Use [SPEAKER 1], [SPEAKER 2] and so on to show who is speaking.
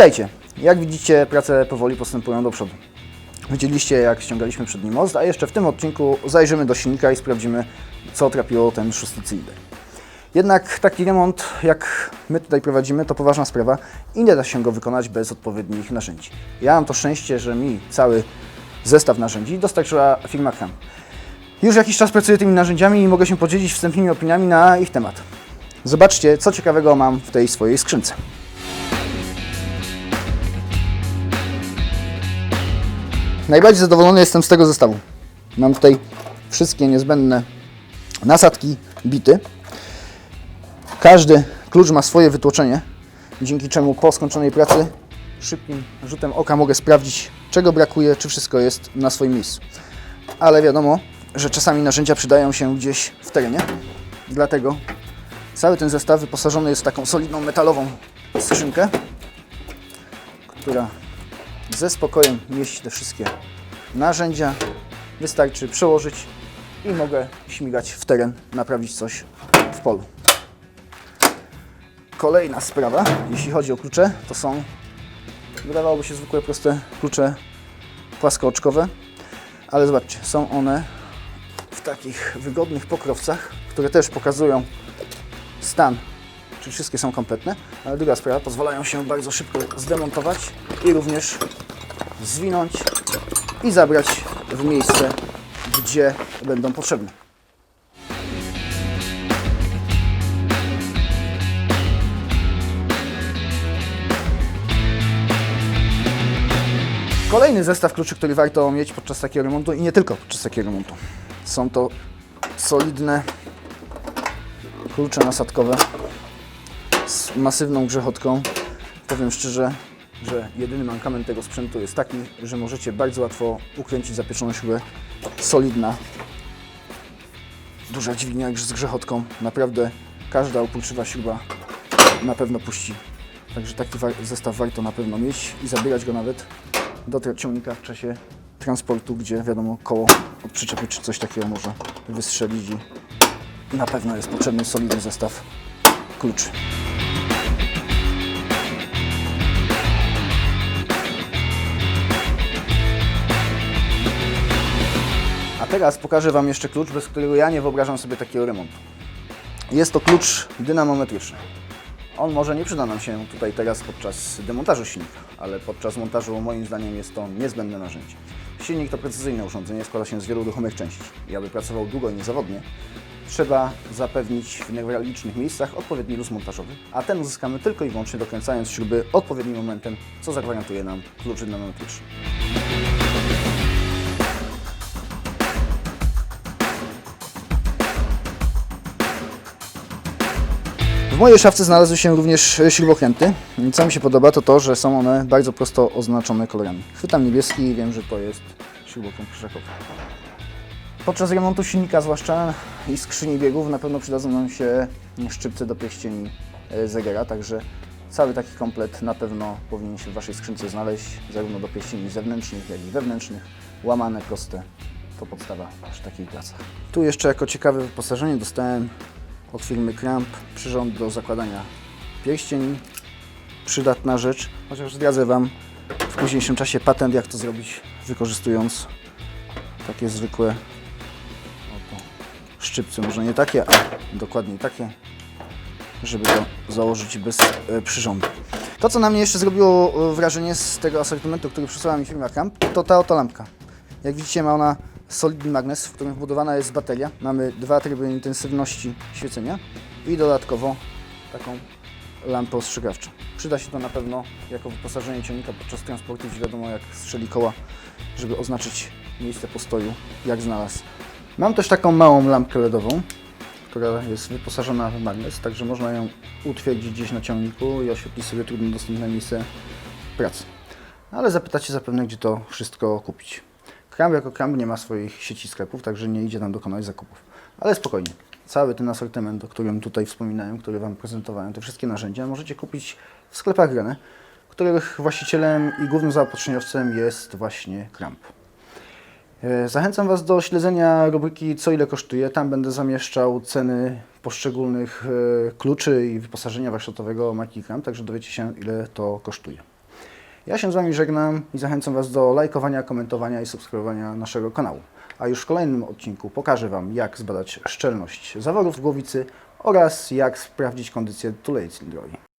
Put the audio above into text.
[SPEAKER 1] Witajcie. Jak widzicie, prace powoli postępują do przodu. Widzieliście, jak ściągaliśmy przedni most, a jeszcze w tym odcinku zajrzymy do silnika i sprawdzimy, co trapiło ten szósty cylinder. Jednak taki remont, jak my tutaj prowadzimy, to poważna sprawa i nie da się go wykonać bez odpowiednich narzędzi. Ja mam to szczęście, że mi cały zestaw narzędzi dostarczyła firma Kram. Już jakiś czas pracuję tymi narzędziami i mogę się podzielić wstępnymi opiniami na ich temat. Zobaczcie, co ciekawego mam w tej swojej skrzynce. Najbardziej zadowolony jestem z tego zestawu. Mam tutaj wszystkie niezbędne nasadki, bity. Każdy klucz ma swoje wytłoczenie, dzięki czemu po skończonej pracy szybkim rzutem oka mogę sprawdzić, czego brakuje, czy wszystko jest na swoim miejscu. Ale wiadomo, że czasami narzędzia przydają się gdzieś w terenie, dlatego cały ten zestaw wyposażony jest w taką solidną metalową skrzynkę, która ze spokojem mieści te wszystkie narzędzia. Wystarczy przełożyć i mogę śmigać w teren, naprawić coś w polu. Kolejna sprawa, jeśli chodzi o klucze, to są, wydawałoby się zwykłe, proste klucze płaskooczkowe, ale zobaczcie, są one w takich wygodnych pokrowcach, które też pokazują stan, czy wszystkie są kompletne, ale druga sprawa, pozwalają się bardzo szybko zdemontować i również zwinąć i zabrać w miejsce, gdzie będą potrzebne. Kolejny zestaw kluczy, który warto mieć podczas takiego remontu i nie tylko podczas takiego remontu. Są to solidne klucze nasadkowe z masywną grzechotką. Powiem szczerze, że jedyny mankament tego sprzętu jest taki, że możecie bardzo łatwo ukręcić zapieczoną śrubę. Solidna, duża dźwignia z grzechotką. Naprawdę każda uporczywa śruba na pewno puści. Także taki zestaw warto na pewno mieć i zabierać go nawet do ciągnika w czasie transportu, gdzie wiadomo koło od przyczepy czy coś takiego może wystrzelić i na pewno jest potrzebny solidny zestaw kluczy. Teraz pokażę Wam jeszcze klucz, bez którego ja nie wyobrażam sobie takiego remontu. Jest to klucz dynamometryczny. On może nie przyda nam się tutaj teraz podczas demontażu silnika, ale podczas montażu moim zdaniem jest to niezbędne narzędzie. Silnik to precyzyjne urządzenie, składa się z wielu ruchomych części. I aby pracował długo i niezawodnie, trzeba zapewnić w newralgicznych miejscach odpowiedni luz montażowy, a ten uzyskamy tylko i wyłącznie dokręcając śruby odpowiednim momentem, co zagwarantuje nam klucz dynamometryczny. Mojej szafce znalazły się również śrubokręty. I Co mi się podoba, to to, że są one bardzo prosto oznaczone kolorami. Chwytam niebieski i wiem, że to jest śrubokręt krzyżakowy. Podczas remontu silnika zwłaszcza i skrzyni biegów na pewno przydadzą nam się szczypce do pierścieni e, zegara, także cały taki komplet na pewno powinien się w Waszej skrzynce znaleźć, zarówno do pierścieni zewnętrznych, jak i wewnętrznych, łamane, proste. To podstawa przy takich pracach. Tu jeszcze jako ciekawe wyposażenie dostałem od firmy Cramp przyrząd do zakładania pierścieni. Przydatna rzecz, chociaż zdradzę Wam w późniejszym czasie patent, jak to zrobić, wykorzystując takie zwykłe szczypce, może nie takie, a dokładniej takie, żeby to założyć bez e, przyrządu. To, co na mnie jeszcze zrobiło e, wrażenie z tego asortymentu, który przysłała mi firma Camp, to ta oto lampka. Jak widzicie, ma ona solidny magnes, w którym wbudowana jest bateria. Mamy dwa tryby intensywności świecenia i dodatkowo taką lampę ostrzegawczą. Przyda się to na pewno jako wyposażenie ciągnika podczas transportu, gdzie wiadomo jak strzeli koła, żeby oznaczyć miejsce postoju, jak znalazł. Mam też taką małą lampkę LEDową, która jest wyposażona w magnes, także można ją utwierdzić gdzieś na ciągniku i oświetlić sobie trudno dostępne miejsce pracy. Ale zapytacie zapewne, gdzie to wszystko kupić. Kram jako kram nie ma swoich sieci sklepów, także nie idzie tam dokonać zakupów. Ale spokojnie. Cały ten asortyment, o którym tutaj wspominałem, który Wam prezentowałem, te wszystkie narzędzia możecie kupić w sklepach Rene, których właścicielem i głównym zaopatrzeniowcem jest właśnie Kramp. E, Zachęcam Was do śledzenia rubryki Co ile kosztuje. Tam będę zamieszczał ceny poszczególnych e, kluczy i wyposażenia warsztatowego marki Kramp, także dowiecie się ile to kosztuje. Ja się z Wami żegnam i zachęcam Was do lajkowania, komentowania i subskrybowania naszego kanału. A już w kolejnym odcinku pokażę Wam, jak zbadać szczelność zaworów głowicy oraz jak sprawdzić kondycję tulei cylindrowej.